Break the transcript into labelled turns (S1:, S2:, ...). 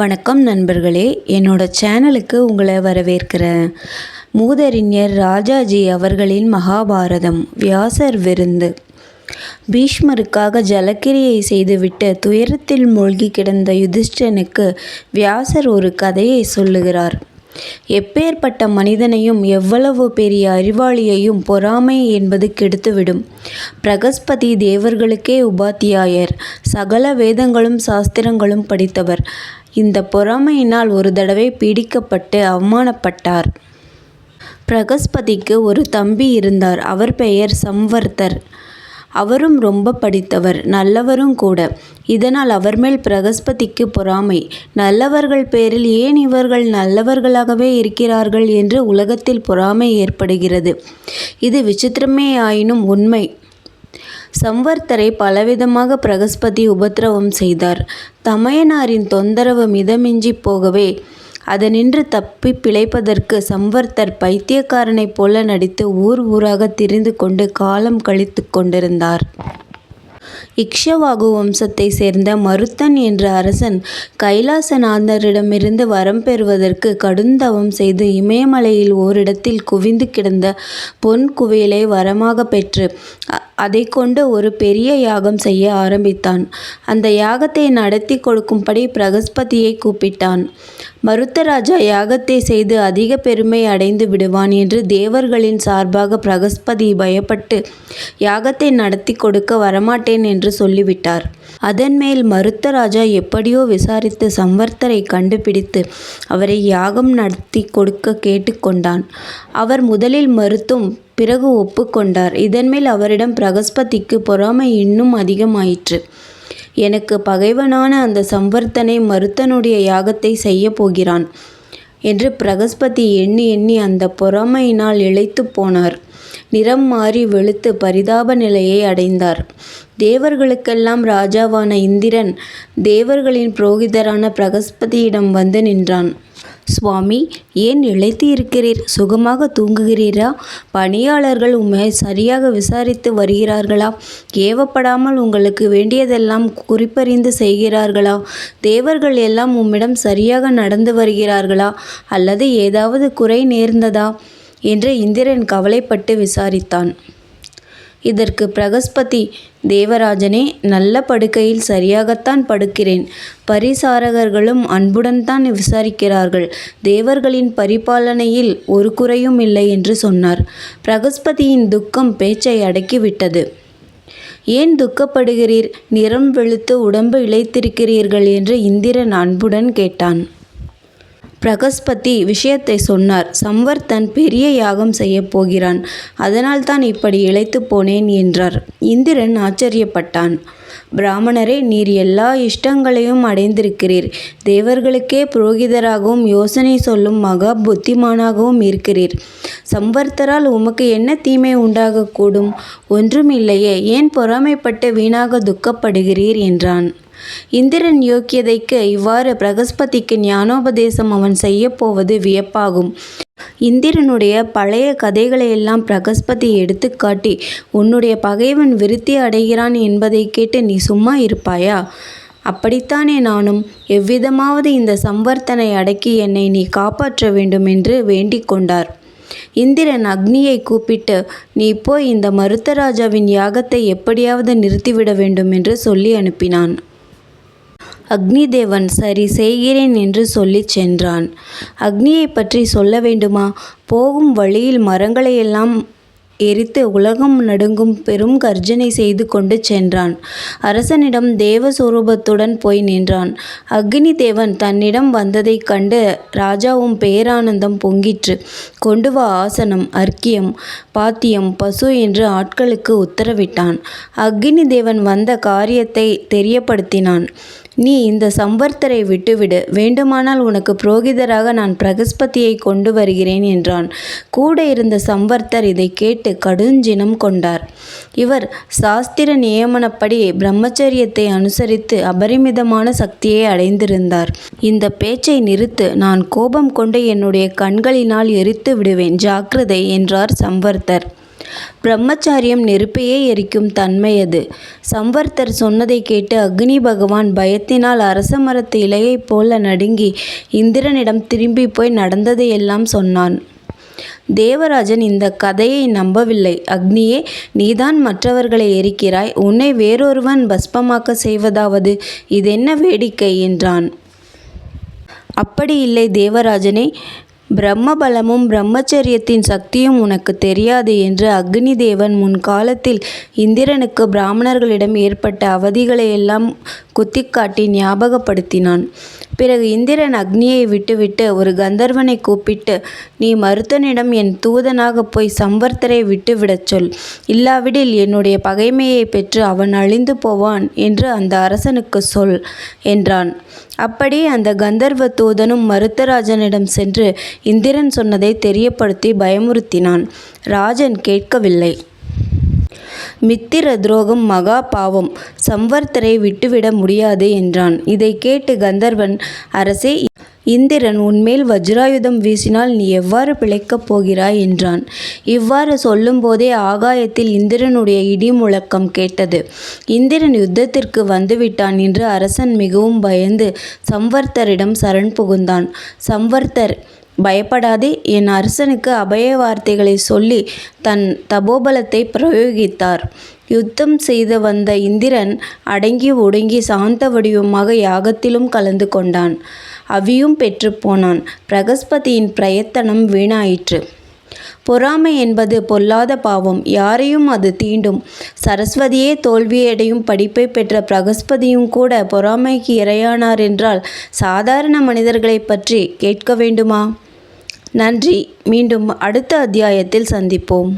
S1: வணக்கம் நண்பர்களே. என்னோட சேனலுக்கு உங்களை வரவேற்கிறேன். மூதறிஞர் ராஜாஜி அவர்களின் மகாபாரதம் வியாசர் விருந்து. பீஷ்மருக்காக ஜலக்கிரியை செய்துவிட்டு துயரத்தில் மூழ்கி கிடந்த யுதிஷ்டனுக்கு வியாசர் ஒரு கதையை சொல்லுகிறார். எப்பேற்பட்ட மனிதனையும் எவ்வளவு பெரிய அறிவாளியையும் பொறாமை என்பது கெடுத்துவிடும். பிரகஸ்பதி தேவர்களுக்கே உபாத்தியாயர். சகல வேதங்களும் சாஸ்திரங்களும் படித்தவர். இந்த பொறாமையினால் ஒரு தடவை பீடிக்கப்பட்டு அவமானப்பட்டார். பிரகஸ்பதிக்கு ஒரு தம்பி இருந்தார். அவர் பெயர் சம்வர்த்தர். அவரும் ரொம்ப படித்தவர் நல்லவரும் கூட. இதனால் அவர் மேல் பிரகஸ்பதிக்கு பொறாமை. நல்லவர்கள் பேரில் ஏன் இவர்கள் நல்லவர்களாகவே இருக்கிறார்கள் என்று உலகத்தில் பொறாமை ஏற்படுகிறது. இது விசித்திரமே ஆயினும் உண்மை. சம்வர்த்தரை பலவிதமாக பிரகஸ்பதி உபத்திரவம் செய்தார். தமையனாரின் தொந்தரவு மிதமிஞ்சிப் போகவே அதனின்று தப்பி பிழைப்பதற்கு சம்வர்த்தர் பைத்தியக்காரனைப் போல நடித்து ஊர் ஊராக திரிந்து கொண்டு காலம் கழித்து கொண்டிருந்தார். இக்ஷவாகு வம்சத்தை சேர்ந்த மருத்தன் என்ற அரசன் கைலாசநாதரிடமிருந்து வரம் பெறுவதற்கு கடுந்தவம் செய்து இமயமலையில் ஓரிடத்தில் குவிந்து கிடந்த பொன் குவியலை வரமாக பெற்று அதை கொண்டு ஒரு பெரிய யாகம் செய்ய ஆரம்பித்தான். அந்த யாகத்தை நடத்தி கொடுக்கும்படி பிரகஸ்பதியை கூப்பிட்டான். மருத்தராஜா யாகத்தை செய்து அதிக பெருமை அடைந்து விடுவான் என்று தேவர்களின் சார்பாக பிரகஸ்பதி பயப்பட்டு யாகத்தை நடத்தி கொடுக்க வரமாட்டேன் என்று சொல்லிவிட்டார். அதன்மேல் மருத்தராஜா எப்படியோ விசாரித்து சம்வர்த்தரை கண்டுபிடித்து அவரை யாகம் நடத்தி கொடுக்க கேட்டுக்கொண்டான் அவர் முதலில் மறுத்தும் பிறகு ஒப்புக்கொண்டார் இதன்மேல் அவரிடம் பிரகஸ்பதிக்கு பொறாமை இன்னும் அதிகமாயிற்று. எனக்கு பகைவனான அந்த சம்வர்த்தனை மருத்தனுடைய யாகத்தை செய்ய போகிறான் என்று பிரகஸ்பதி எண்ணி எண்ணி அந்த பொறாமையினால் இழைத்து போனார். நிறம் மாறி வெளுத்து பரிதாப நிலையை அடைந்தார். தேவர்களுக்கெல்லாம் ராஜாவான இந்திரன் தேவர்களின் புரோகிதரான பிரகஸ்பதியிடம் வந்து நின்றான். சுவாமி ஏன் இழைத்து இருக்கிறீர் சுகமாக தூங்குகிறீரா? பணியாளர்கள் உம்மை சரியாக விசாரித்து வருகிறார்களா? ஏவப்படாமல் உங்களுக்கு வேண்டியதெல்லாம் குறிப்பறிந்து செய்கிறார்களா? தேவர்கள் எல்லாம் உம்மிடம் சரியாக நடந்து வருகிறார்களா? அல்லது ஏதாவது குறை நேர்ந்ததா? என்று இந்திரன் கவலைப்பட்டு விசாரித்தான். இதற்கு பிரகஸ்பதி தேவராஜனே நல்ல படுக்கையில் சரியாகத்தான் படுக்கிறேன். பரிசாரகர்களும் அன்புடன் தான் விசாரிக்கிறார்கள். தேவர்களின் பரிபாலனையில் ஒரு குறையும் இல்லை என்று சொன்னார். பிரகஸ்பதியின் துக்கம் பேச்சை அடக்கிவிட்டது. ஏன் துக்கப்படுகிறீர்? நிறம் வெளுத்து உடம்பு இழைத்திருக்கிறீர்கள் என்று இந்திரன் அன்புடன் கேட்டான். பிரகஸ்பதி விஷயத்தை சொன்னார். சம்வர்த்தன் பெரிய யாகம் செய்யப் போகிறான். அதனால் தான் இப்படி இழைத்து போனேன் என்றார். இந்திரன் ஆச்சரியப்பட்டான். பிராமணரே நீர் எல்லா இஷ்டங்களையும் அடைந்திருக்கிறீர். தேவர்களுக்கே புரோகிதராகவும் யோசனை சொல்லும் மகா புத்திமானாகவும் இருக்கிறீர். சம்வர்த்தரால் உமக்கு என்ன தீமை உண்டாகக்கூடும்? ஒன்றுமில்லையே ஏன் பொறாமைப்பட்டு வீணாக துக்கப்படுகிறீர்? என்றான். இந்திரன் யோக்கியதைக்கு இவ்வாறு பிரகஸ்பதிக்கு ஞானோபதேசம் அவன் செய்யப்போவது வியப்பாகும். இந்திரனுடைய பழைய கதைகளையெல்லாம் பிரகஸ்பதி எடுத்துக்காட்டி உன்னுடைய பகைவன் விருத்தி அடைகிறான் என்பதை கேட்டு நீ சும்மா இருப்பாயா? அப்படித்தானே நானும்? எவ்விதமாவது இந்த சம்வர்த்தனை அடக்கி என்னை நீ காப்பாற்ற வேண்டும் என்று வேண்டிக் கொண்டார் இந்திரன் அக்னியை கூப்பிட்டு நீ போய் இந்த மருத்தராஜாவின் யாகத்தை எப்படியாவது நிறுத்திவிட வேண்டும் என்று சொல்லி அனுப்பினான். அக்னிதேவன் சரி செய்கிறேன் என்று சொல்லிச் சென்றான். அக்னியை பற்றி சொல்ல வேண்டுமா? போகும் வழியில் மரங்களையெல்லாம் எரித்து உலகம் நடுங்கும் பெரும் கர்ஜனை செய்து கொண்டு சென்றான். அரசனிடம் தேவஸ்வரூபத்துடன் போய் நின்றான். அக்னி தேவன் தன்னிடம் வந்ததைக் கண்டு ராஜாவும் பேரானந்தம் பொங்கிற்று. கொண்டு வா ஆசனம் அர்க்கியம் பாத்தியம் பசு என்று ஆட்களுக்கு உத்தரவிட்டான். அக்னி தேவன் வந்த காரியத்தை தெரியப்படுத்தினான். நீ இந்த சம்வர்த்தரை விட்டுவிடு. வேண்டுமானால் உனக்கு புரோகிதராக நான் பிரகஸ்பதியை கொண்டு வருகிறேன் என்றான். கூட இருந்த சம்வர்த்தர் இதை கேட்டு கடுஞ்சினம் கொண்டார். இவர் சாஸ்திர நியமனப்படி பிரம்மச்சரியத்தை அனுசரித்து அபரிமிதமான சக்தியை அடைந்திருந்தார். இந்த பேச்சை நிறுத்து நான் கோபம் கொண்டு என்னுடைய கண்களினால் எரித்து விடுவேன். ஜாக்கிரதை என்றார் சம்வர்த்தர் பிரம்மச்சாரியம் நெருப்பையே எரிக்கும் தன்மையது சம்வர்த்தர் சொன்னதைக் கேட்டு அக்னி பகவான் பயத்தினால் அரச மரத்து இலையைப் போல நடுங்கி இந்திரனிடம் திரும்பி போய் நடந்ததையெல்லாம் சொன்னான். தேவராஜன் இந்த கதையை நம்பவில்லை. அக்னியே நீதான் மற்றவர்களை எரிக்கிறாய். உன்னை வேறொருவன் பஸ்பமாக்க செய்வதாவது? இதென்ன வேடிக்கை? என்றான். அப்படி இல்லை தேவராஜனே. பிரம்மபலமும் பிரம்மச்சரியத்தின் சக்தியும் உனக்கு தெரியாது என்று அக்னி தேவன் முன்காலத்தில் இந்திரனுக்கு பிராமணர்களிடம் ஏற்பட்ட அவதிகளையெல்லாம் குத்திக்காட்டி ஞாபகப்படுத்தினான். பிறகு இந்திரன் அக்னியை விட்டுவிட்டு ஒரு கந்தர்வனை கூப்பிட்டு நீ மருத்தனிடம் என் தூதனாக போய் சம்வர்த்தரை விட்டுவிடச் சொல். இல்லாவிடில் என்னுடைய பகைமையை பெற்று அவன் அழிந்து போவான் என்று அந்த அரசனுக்கு சொல் என்றான். அப்படி அந்த கந்தர்வ தூதனும் மருத்தராஜனிடம் சென்று இந்திரன் சொன்னதை தெரியப்படுத்தி பயமுறுத்தினான். ராஜன் கேட்கவில்லை. மித்திர துரோகம் மகா பாவம். சம்வர்த்தரை விட்டுவிட முடியாது என்றான். இதை கேட்டு கந்தர்வன் அரசே இந்திரன் உன்மேல் வஜ்ராயுதம் வீசினால் நீ எவ்வாறு பிழைக்கப் போகிறாய்? என்றான். இவ்வாறு சொல்லும்போதே ஆகாயத்தில் இந்திரனுடைய இடி முழக்கம் கேட்டது. இந்திரன் யுத்தத்திற்கு வந்துவிட்டான் என்று அரசன் மிகவும் பயந்து சம்வர்த்தரிடம் சரண் புகுந்தான். சம்வர்த்தர் பயப்படாதே. என் அரசனுக்கு அபய வார்த்தைகளை சொல்லி தன் தபோபலத்தை பிரயோகித்தார். யுத்தம் செய்து வந்த இந்திரன் அடங்கி ஒடுங்கி சாந்த வடிவமாக யாகத்திலும் கலந்து கொண்டான். அவியும் பெற்று போனான். பிரகஸ்பதியின் பிரயத்தனம் வீணாயிற்று. பொறாமை என்பது பொல்லாத பாவம். யாரையும் அது தீண்டும். சரஸ்வதியே தோல்வியடையும் படிப்பை பெற்ற பிரகஸ்பதியும் கூட பொறாமைக்கு இரையானார் என்றால் சாதாரண மனிதர்களைப் பற்றி கேட்க வேண்டுமா? நன்றி. மீண்டும் அடுத்த அத்தியாயத்தில் சந்திப்போம்.